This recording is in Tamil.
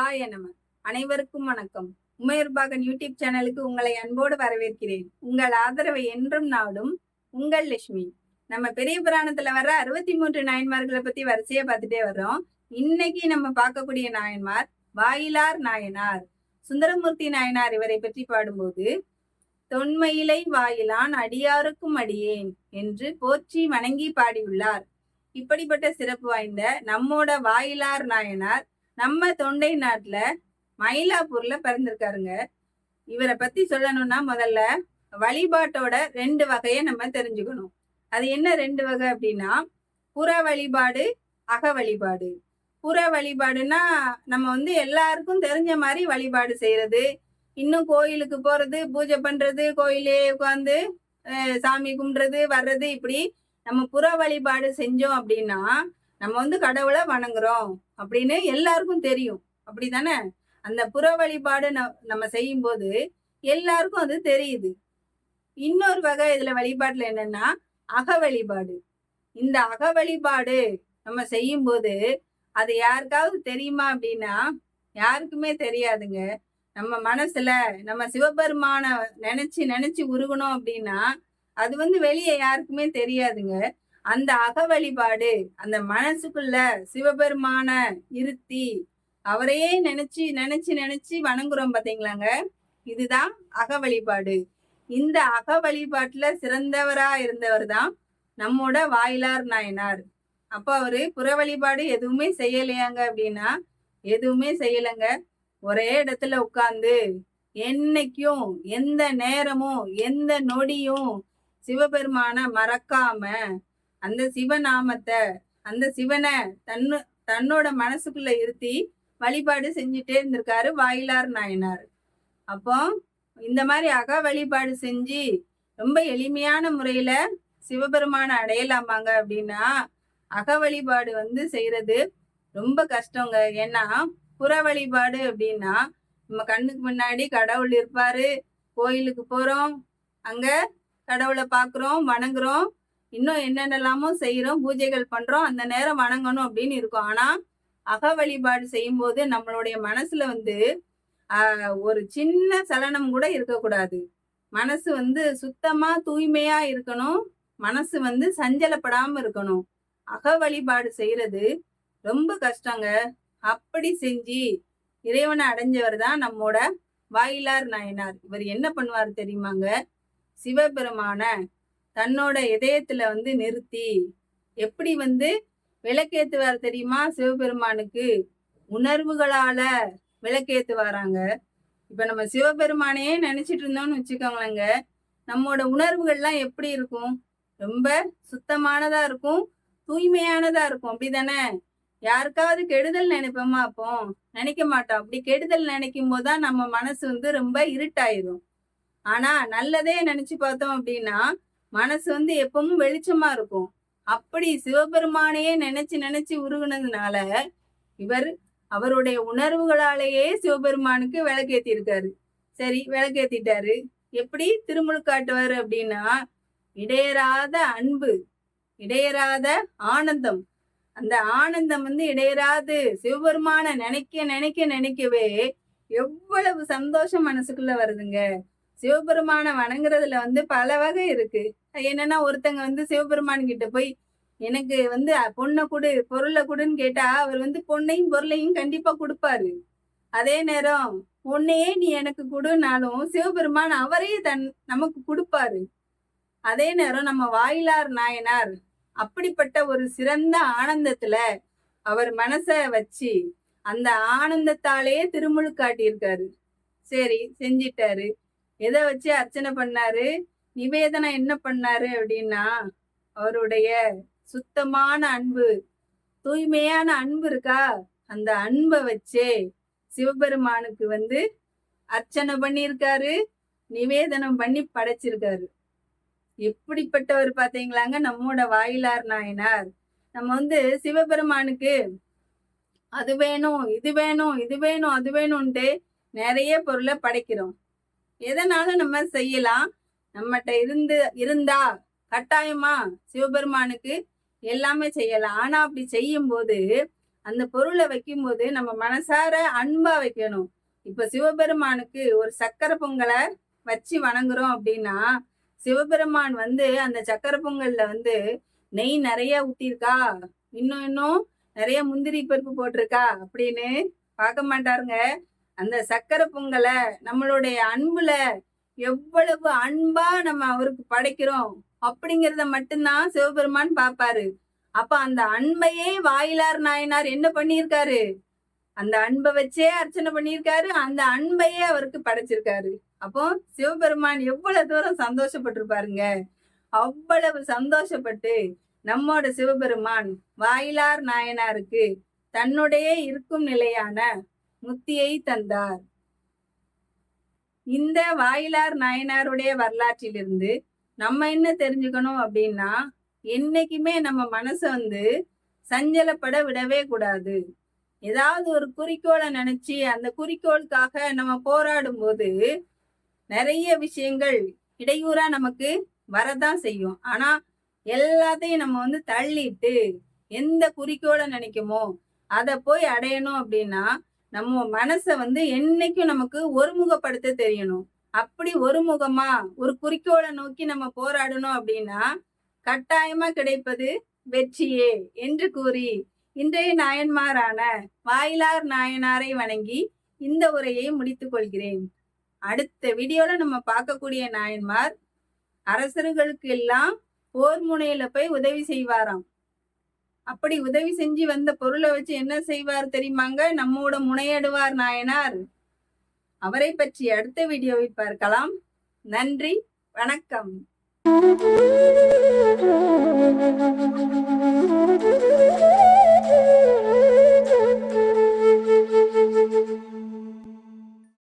சிவாய நம அனைவருக்கும் வணக்கம். உமையர்பாகன் யூடியூப் சேனலுக்கு உங்களை அன்போடு வரவேற்கிறேன். உங்கள் ஆதரவை என்றும் நாடும் உங்கள் லட்சுமி. நம்ம பெரிய புராணத்துல வர அறுபத்தி மூன்று நாயன்மார்களை பத்தி வரிசையா பார்த்துட்டே வர்றோம். இன்னைக்கு நம்ம பார்க்கக்கூடிய நாயன்மார் வாயிலார் நாயனார். சுந்தரமூர்த்தி நாயனார் இவரை பற்றி பாடும்போது தொன்மையிலை வாயிலான் அடியாருக்கும் அடியேன் என்று போற்றி வணங்கி பாடியுள்ளார். இப்படிப்பட்ட சிறப்பு வாய்ந்த நம்மோட வாயிலார் நாயனார் நம்ம தொண்டை நாட்டில் மயிலாப்பூரில் பிறந்திருக்காருங்க. இவரை பற்றி சொல்லணும்னா முதல்ல வழிபாட்டோட ரெண்டு வகையை நம்ம தெரிஞ்சுக்கணும். அது என்ன ரெண்டு வகை அப்படின்னா புற வழிபாடு அக வழிபாடு. புற வழிபாடுனா நம்ம வந்து எல்லாருக்கும் தெரிஞ்ச மாதிரி வழிபாடு செய்கிறது இன்னும் கோயிலுக்கு போகிறது பூஜை பண்ணுறது கோயிலே உட்காந்து சாமி கும்பிட்றது வர்றது இப்படி நம்ம புற வழிபாடு செஞ்சோம் அப்படின்னா நம்ம வந்து கடவுளை வணங்குறோம் அப்படின்னு எல்லாருக்கும் தெரியும். அப்படிதானே அந்த புற வழிபாடு நம்ம செய்யும் போது எல்லாருக்கும் அது தெரியுது. இன்னொரு வகை இதுல வழிபாட்டுல என்னன்னா அக வழிபாடு. இந்த அக வழிபாடு நம்ம செய்யும் போது அது யாருக்காவது தெரியுமா அப்படின்னா யாருக்குமே தெரியாதுங்க. நம்ம மனசுல நம்ம சிவபெருமான நினைச்சு நினைச்சு உருகணும் அப்படின்னா அது வந்து வெளியே யாருக்குமே தெரியாதுங்க. அந்த அக வழிபாடு அந்த மனசுக்குள்ள சிவபெருமான இருத்தி அவரையே நினைச்சு நினைச்சு நினைச்சு வணங்குறோம் பாத்தீங்களாங்க? இதுதான் அக வழிபாடு இந்த அக வழிபாட்டுல சிறந்தவரா இருந்தவர் தான் நம்மோட வாயிலார் நாயனார். அப்போ அவரு புற வழிபாடு எதுவுமே செய்யலையாங்க அப்படின்னா எதுவுமே செய்யலைங்க. ஒரே இடத்துல உட்கார்ந்து என்னைக்கும் எந்த நேரமும் எந்த நொடியும் சிவபெருமான மறக்காம அந்த சிவநாமத்தை அந்த சிவனை தன்னு தன்னோட மனசுக்குள்ள இருத்தி வழிபாடு செஞ்சுட்டே இருந்திருக்காரு வாயிலார் நாயனார். அப்போ இந்த மாதிரி அக வழிபாடு செஞ்சு ரொம்ப எளிமையான முறையில சிவபெருமான அடையலாமாங்க அப்படின்னா அக வழிபாடு வந்து செய்யறது ரொம்ப கஷ்டங்க. ஏன்னா புற வழிபாடு அப்படின்னா நம்ம கண்ணுக்கு முன்னாடி கடவுள் இருப்பாரு கோயிலுக்கு போறோம் அங்க கடவுளை பாக்குறோம் வணங்குறோம் இன்னும் என்னென்னலாமோ செய்யறோம் பூஜைகள் பண்றோம் அந்த நேரம் வணங்கணும் அப்படின்னு இருக்கும். ஆனா அக வழிபாடு செய்யும் போது நம்மளுடைய மனசுல வந்து ஒரு சின்ன சலனம் கூட இருக்கக்கூடாது. மனசு வந்து சுத்தமா தூய்மையா இருக்கணும். மனசு வந்து சஞ்சலப்படாம இருக்கணும். அக வழிபாடு செய்யறது ரொம்ப கஷ்டங்க. அப்படி செஞ்சு இறைவனை அடைஞ்சவர் தான் நம்மோட வாயிலார் நாயனார். இவர் என்ன பண்ணுவார் தெரியுமாங்க? சிவபெருமான தன்னோட இதயத்துல வந்து நிறுத்தி எப்படி வந்து விளக்கேத்துவார் தெரியுமா? சிவபெருமானுக்கு உணர்வுகளால விளக்கேத்துவாராங்க. இப்ப நம்ம சிவபெருமானையே நினைச்சிட்டு இருந்தோம்னு வச்சுக்கோங்களேங்க. நம்மோட உணர்வுகள்லாம் எப்படி இருக்கும்? ரொம்ப சுத்தமானதா இருக்கும் தூய்மையானதா இருக்கும். அப்படிதானே? யாருக்காவது கெடுதல் நினைப்போமா அப்போ? நினைக்க மாட்டோம். அப்படி கெடுதல் நினைக்கும் போதுதான் நம்ம மனசு வந்து ரொம்ப இருட்டாயிரும். ஆனா நல்லதே நினைச்சு பார்த்தோம் அப்படின்னா மனசு வந்து எப்பவும் வெளிச்சமா இருக்கும். அப்படி சிவபெருமானையே நினைச்சு நினைச்சு உருகுனதுனால இவர் அவருடைய உணர்வுகளாலேயே சிவபெருமானுக்கு விளக்கேத்தி இருக்காரு சரி விளக்கேத்திட்டாரு. எப்படி திருமுழுக்காட்டுவாரு அப்படின்னா இடையராத அன்பு இடையராத ஆனந்தம். அந்த ஆனந்தம் வந்து இடையராது சிவபெருமான நினைக்க நினைக்க நினைக்கவே எவ்வளவு சந்தோஷம் மனசுக்குள்ள வருதுங்க. சிவபெருமானை வணங்குறதுல வந்து பல வகை இருக்கு. என்னன்னா ஒருத்தங்க வந்து சிவபெருமான் கிட்ட போய் எனக்கு வந்து பொண்ணை கொடு பொருளை கொடுன்னு கேட்டா அவர் வந்து பொண்ணையும் பொருளையும் கண்டிப்பா கொடுப்பாரு. அதே நேரம் பொண்ணையே நீ எனக்கு கொடுனாலும் சிவபெருமான் அவரே தன் நமக்கு கொடுப்பாரு. அதே நேரம் நம்ம வாயிலார் நாயனார் அப்படிப்பட்ட ஒரு சிறந்த ஆனந்தத்துல அவர் மனச வச்சு அந்த ஆனந்தத்தாலேயே திருமுழு காட்டியிருக்காரு சரி செஞ்சிட்டாரு. எதை வச்சு அர்ச்சனை பண்ணாரு? நிவேதனம் என்ன பண்ணாரு அப்படின்னா அவருடைய சுத்தமான அன்பு தூய்மையான அன்பு இருக்கா? அந்த அன்பை வச்சே சிவபெருமானுக்கு வந்து அர்ச்சனை பண்ணியிருக்காரு நிவேதனம் பண்ணி படைச்சிருக்காரு. எப்படிப்பட்டவர் பார்த்தீங்களாங்க? நம்மோட வாயிலார் நாயனார். நம்ம வந்து சிவபெருமானுக்கு அது வேணும் இது வேணும் இது வேணும் அது வேணும்ன்ட்டு நிறைய பொருளை படைக்கிறோம். எதனாலும் நம்ம செய்யலாம். நம்மகிட்ட இருந்து இருந்தா கட்டாயமா சிவபெருமானுக்கு எல்லாமே செய்யலாம். ஆனா அப்படி செய்யும் போது அந்த பொருளை வைக்கும்போது நம்ம மனசார அன்பா வைக்கணும். இப்ப சிவபெருமானுக்கு ஒரு சக்கரை பொங்கலை வச்சு வணங்குறோம் அப்படின்னா சிவபெருமான் வந்து அந்த சக்கரை பொங்கல்ல வந்து நெய் நிறைய ஊத்திருக்கா இன்னும் இன்னும் நிறைய முந்திரி பருப்பு போட்டிருக்கா? அப்படின்னு பார்க்க மாட்டாருங்க. அந்த சக்கரை பொங்கலை நம்மளுடைய அன்புல எவ்வளவு அன்பா நம்ம அவருக்கு படைக்கிறோம் அப்படிங்கிறத மட்டும்தான் சிவபெருமான் பார்ப்பாரு அப்ப அந்த அன்பையே வாயிலார் நாயனார் என்ன பண்ணியிருக்காரு? அந்த அன்பை வச்சே அர்ச்சனை பண்ணியிருக்காரு. அந்த அன்பையே அவருக்கு படைச்சிருக்காரு. அப்போ சிவபெருமான் எவ்வளவு தூரம் சந்தோஷப்பட்டிருப்பாருங்க. அவ்வளவு சந்தோஷப்பட்டு நம்மோட சிவபெருமான் வாயிலார் நாயனாருக்கு தன்னுடைய இருக்கும் நிலையான முத்தியை தந்தார். இந்த வாயிலார் நாயனாருடைய வரலாற்றிலிருந்து நம்ம என்ன தெரிஞ்சுக்கணும் அப்படின்னா என்னைக்குமே நம்ம மனசை வந்து சஞ்சலப்பட விடவே கூடாது. ஏதாவது ஒரு குறிக்கோளை நினைச்சு அந்த குறிக்கோளுக்காக நம்ம போராடும் போது நிறைய விஷயங்கள் இடையூறா நமக்கு வரதான் செய்யும். ஆனா எல்லாத்தையும் நம்ம வந்து தள்ளிட்டு எந்த குறிக்கோளை நினைக்குமோ அதை போய் அடையணும் அப்படின்னா நம்ம மனசை வந்து என்னைக்கும் நமக்கு ஒருமுகப்படுத்த தெரியணும். அப்படி ஒருமுகமா ஒரு குறிக்கோளை நோக்கி நம்ம போராடணும் அப்படின்னா கட்டாயமா கிடைப்பது வெற்றியே என்று கூறி இன்றைய நாயன்மாரான வாயிலார் நாயனாரை வணங்கி இந்த உரையை முடித்துக் கொள்கிறேன். அடுத்த வீடியோல நம்ம பார்க்கக்கூடிய நாயன்மார் அரசர்களுக்கு எல்லாம் போர் முனையில போய் உதவி செய்வாராம். அப்படி உதவி செஞ்சு வந்த பொருளை வச்சு என்ன செய்வார் தெரியுமாங்க? நம்மோட முனையிடுவார் நாயனார். அவரை பற்றி அடுத்த வீடியோவை பார்க்கலாம். நன்றி வணக்கம். Thank you.